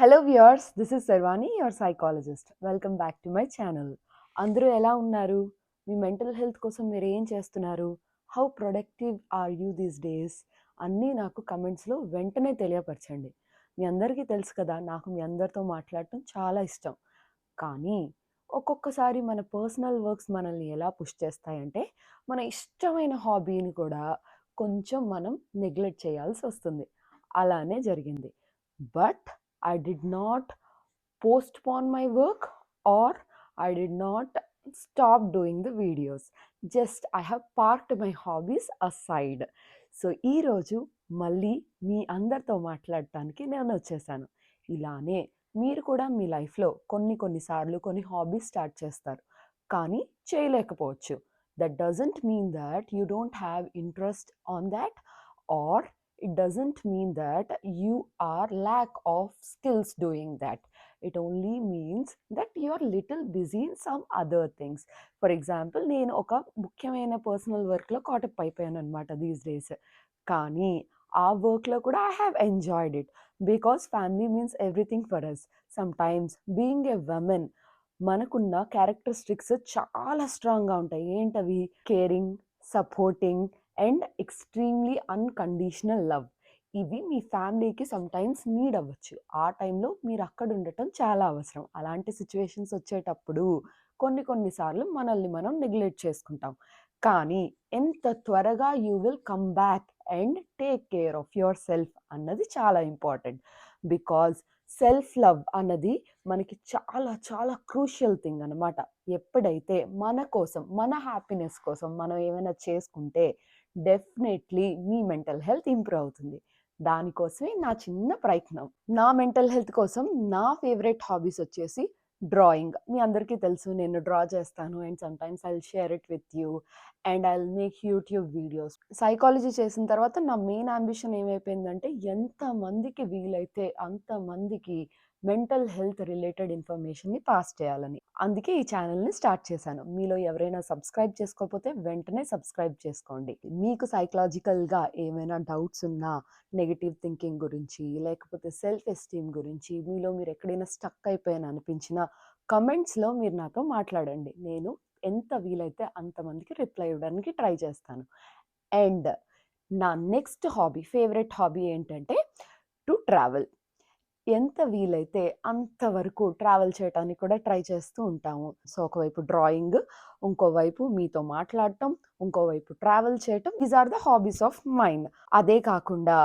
Hello viewers this is Sharvani your psychologist welcome back to my channel అందరూ ఎలా ఉన్నారు? మీ mental health కోసం మీరు ఏం చేస్తున్నారు? How productive are you these days అన్నీ నాకు కమెంట్స్లో వెంటనే తెలియపరచండి. మీ అందరికీ తెలుసు కదా నాకు మీ అందరితో మాట్లాడటం చాలా ఇష్టం. కానీ ఒక్కొక్కసారి మన పర్సనల్ వర్క్స్ మనల్ని ఎలా పుష్ చేస్తాయంటే మన ఇష్టమైన హాబీని కూడా కొంచెం మనం నెగ్లెక్ట్ చేయాల్సి వస్తుంది. అలానే జరిగింది. But I did not postpone my work or I did not stop doing the videos. Just I have parked my hobbies aside. So ఈరోజు మళ్ళీ మీ అందరితో మాట్లాడటానికి నేను వచ్చేసాను ఇలానే మీరు కూడా మీ లైఫ్లో కొన్ని కొన్నిసార్లు కొన్ని హాబీస్ స్టార్ట్ చేస్తారు కానీ చేయలేకపోవచ్చు that doesn't mean that you don't have interest on that or it doesn't mean that you are lack of skills doing that. It only means that you are little busy in some other things. For example నేను ఒక ముఖ్యమైన personal వర్క్లో caught up అయిపోయాను అనమాట these days కానీ ఆ వర్క్లో కూడా I have enjoyed it because family means everything for us sometimes being a women మనకున్న క్యారెక్టరిస్టిక్స్ చాలా స్ట్రాంగ్గా ఉంటాయి. ఏంటవి? Caring supporting and extremely unconditional love. ఇవి మీ ఫ్యామిలీకి సమ్టైమ్స్ నీడ్ అవ్వచ్చు. ఆ టైంలో మీరు అక్కడ ఉండటం చాలా అవసరం. అలాంటి సిచ్యువేషన్స్ వచ్చేటప్పుడు కొన్ని కొన్నిసార్లు మనల్ని మనం నెగ్లెక్ట్ చేసుకుంటాం. కానీ ఎంత త్వరగా you will come back and take care of yourself అన్నది చాలా ఇంపార్టెంట్. బికాజ్ సెల్ఫ్ లవ్ అన్నది మనకి చాలా చాలా క్రూషియల్ థింగ్ అనమాట ఎప్పుడైతే మన కోసం మన హ్యాపీనెస్ కోసం మనం ఏమైనా చేసుకుంటే డెఫినెట్లీ మీ మెంటల్ హెల్త్ ఇంప్రూవ్ అవుతుంది. దానికోసమే నా చిన్న ప్రయత్నం. నా మెంటల్ హెల్త్ కోసం నా ఫేవరెట్ హాబీస్ వచ్చేసి డ్రాయింగ్. మీ అందరికీ తెలుసు నేను డ్రా చేస్తాను and sometimes I share it with you and I make YouTube videos. Psychology చేసిన తర్వాత నా మెయిన్ అంబిషన్ ఏమైపోయిందంటే ఎంతమందికి వీలైతే అంతమందికి మెంటల్ హెల్త్ రిలేటెడ్ ఇన్ఫర్మేషన్ని పాస్ చేయాలని. అందుకే ఈ ఛానల్ని స్టార్ట్ చేశాను. మీలో ఎవరైనా సబ్స్క్రైబ్ చేసుకోకపోతే వెంటనే సబ్స్క్రైబ్ చేసుకోండి. మీకు సైకలాజికల్గా ఏమైనా డౌట్స్ ఉన్నా నెగిటివ్ థింకింగ్ గురించి లేకపోతే సెల్ఫ్ ఎస్టీమ్ గురించి మీలో మీరు ఎక్కడైనా స్టక్ అయిపోయాను అనిపించిన కమెంట్స్లో మీరు నాతో మాట్లాడండి. నేను ఎంత వీలైతే అంతమందికి రిప్లై ఇవ్వడానికి ట్రై చేస్తాను. అండ్ నా నెక్స్ట్ హాబీ ఫేవరెట్ హాబీ ఏంటంటే టు ట్రావెల్. ఎంత వీలైతే అంతవరకు ట్రావెల్ చేయడానికి కూడా ట్రై చేస్తూ ఉంటాము. సో ఒకవైపు డ్రాయింగ్ ఇంకోవైపు మీతో మాట్లాడటం ఇంకోవైపు ట్రావెల్ చేయటం these are the hobbies of mind అదే కాకుండా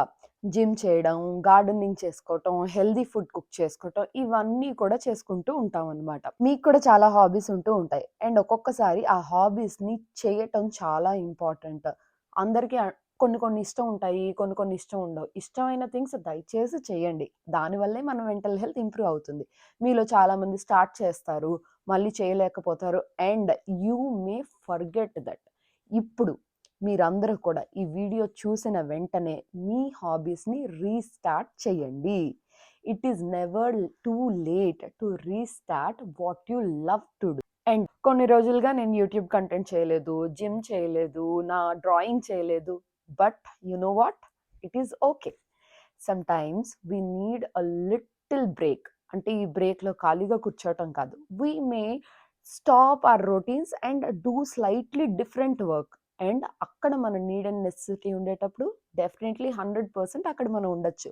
జిమ్ చేయడం గార్డెనింగ్ చేసుకోవటం హెల్దీ ఫుడ్ కుక్ చేసుకోవటం ఇవన్నీ కూడా చేసుకుంటూ ఉంటాం అనమాట మీకు కూడా చాలా హాబీస్ ఉంటూ ఉంటాయి. అండ్ ఒక్కొక్కసారి ఆ హాబీస్ని చేయటం చాలా ఇంపార్టెంట్ అందరికీ కొన్ని కొన్ని ఇష్టం ఉంటాయి కొన్ని కొన్ని ఇష్టం ఉండవు. ఇష్టమైన థింగ్స్ దయచేసి చేయండి. దానివల్లే మన మెంటల్ హెల్త్ ఇంప్రూవ్ అవుతుంది. మీలో చాలామంది స్టార్ట్ చేస్తారు మళ్ళీ చేయలేకపోతారు and you may forget that. ఇప్పుడు మీరందరూ కూడా ఈ వీడియో చూసిన వెంటనే మీ హాబీస్ని రీస్టార్ట్ చేయండి. It is never too late to restart what you love to do and కొన్ని రోజులుగా నేను యూట్యూబ్ కంటెంట్ చేయలేదు జిమ్ చేయలేదు నా డ్రాయింగ్ చేయలేదు. But you know what it is okay sometimes we need a little break అంటే ఈ బ్రేక్లో ఖాళీగా కూర్చోవటం కాదు. We may stop our routines and do slightly different work and అక్కడ మన నీడ్ అండ్ నెసెసిటీ ఉండేటప్పుడు డెఫినెట్లీ హండ్రెడ్ పర్సెంట్ అక్కడ మనం ఉండొచ్చు.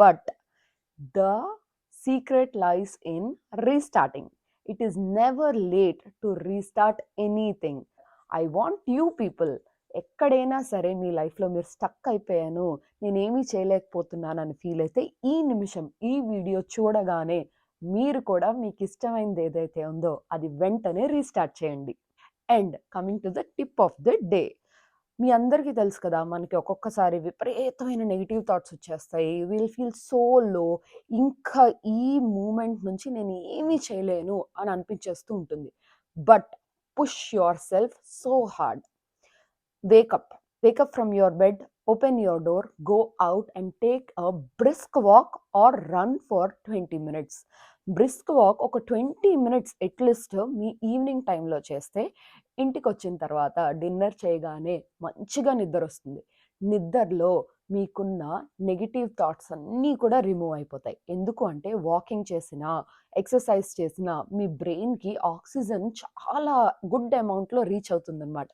But the secret lies in restarting it is never late to restart anything I want you people ఎక్కడైనా సరే మీ లైఫ్లో మీరు స్టక్ అయిపోయాను నేనేమీ చేయలేకపోతున్నానని ఫీల్ అయితే ఈ నిమిషం ఈ వీడియో చూడగానే మీరు కూడా మీకు ఇష్టమైనది ఏదైతే ఉందో అది వెంటనే రీస్టార్ట్ చేయండి. And coming to the tip of the day. మీ అందరికీ తెలుసు కదా మనకి ఒక్కొక్కసారి విపరీతమైన నెగిటివ్ థాట్స్ వచ్చేస్తాయి. విల్ ఫీల్ సో లో ఇంకా ఈ మూమెంట్ నుంచి నేను ఏమీ చేయలేను అని అనిపించేస్తూ ఉంటుంది. But push yourself so hard. Wake up wake up from your bed open your door go out and take a brisk walk or run for 20 minutes brisk walk ఒక ట్వంటీ మినిట్స్ అట్లీస్ట్ మీ evening టైంలో చేస్తే ఇంటికి వచ్చిన తర్వాత dinner చేయగానే మంచిగా నిద్ర వస్తుంది నిద్రలో మీకున్న నెగిటివ్ థాట్స్ అన్నీ కూడా రిమూవ్ అయిపోతాయి. ఎందుకు అంటే వాకింగ్ చేసినా ఎక్సర్సైజ్ చేసినా మీ బ్రెయిన్కి ఆక్సిజన్ చాలా గుడ్ అమౌంట్లో రీచ్ అవుతుందన్నమాట.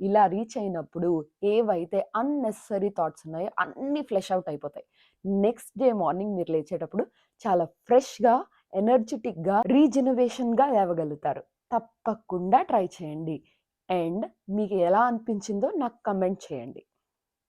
ఇలా రీచ్ అయినప్పుడు ఏవైతే అన్నెసరీ థాట్స్ ఉన్నాయో అన్నీ ఫ్లెష్ అవుట్ అయిపోతాయి. నెక్స్ట్ డే మార్నింగ్ మీరు లేచేటప్పుడు చాలా ఫ్రెష్గా ఎనర్జెటిక్గా రీజనరేషన్గా లేవగలుగుతారు. తప్పకుండా ట్రై చేయండి. అండ్ మీకు ఎలా అనిపించిందో నాకు కమెంట్ చేయండి.